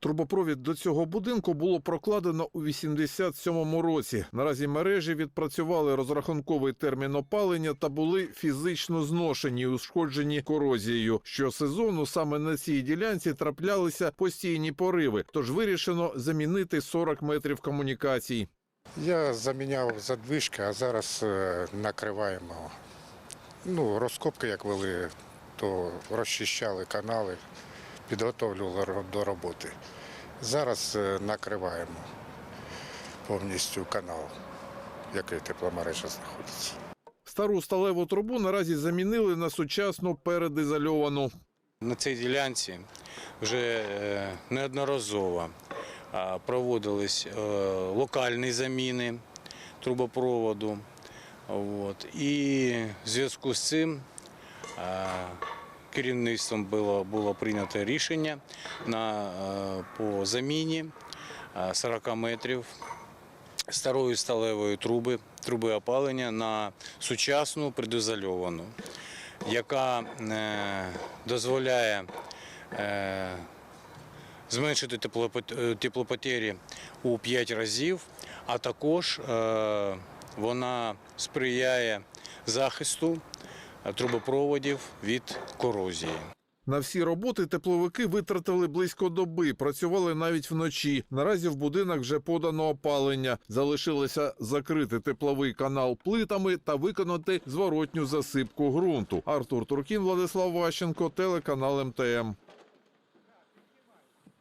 Трубопровід до цього будинку було прокладено у 87-му році. Наразі мережі відпрацювали розрахунковий термін опалення та були фізично зношені, ушкоджені корозією. Щосезону саме на цій ділянці траплялися постійні пориви, тож вирішено замінити 40 метрів комунікацій. Я заміняв задвижки, а зараз е, накриваємо. Ну, розкопки, як вели, то розчищали канали, підготовлювали до роботи. Зараз е, накриваємо повністю канал, в який тепломережа знаходиться. Стару сталеву трубу наразі замінили на сучасну передизольовану. На цій ділянці вже е, неодноразово проводились е, локальні заміни трубопроводу. І в зв'язку з цим керівництвом було, було прийнято рішення на, е, по заміні е, 40 метрів старої сталевої труби, труби опалення на сучасну предизольовану, яка е, дозволяє е, зменшити теплопот- е, теплопотері у 5 разів, а також е, вона сприяє захисту е, трубопроводів від корозії. На всі роботи тепловики витратили близько доби, працювали навіть вночі. Наразі в будинок вже подано опалення. Залишилося закрити тепловий канал плитами та виконати зворотню засипку ґрунту. Артур Туркін, Владислав Ващенко, телеканал МТМ.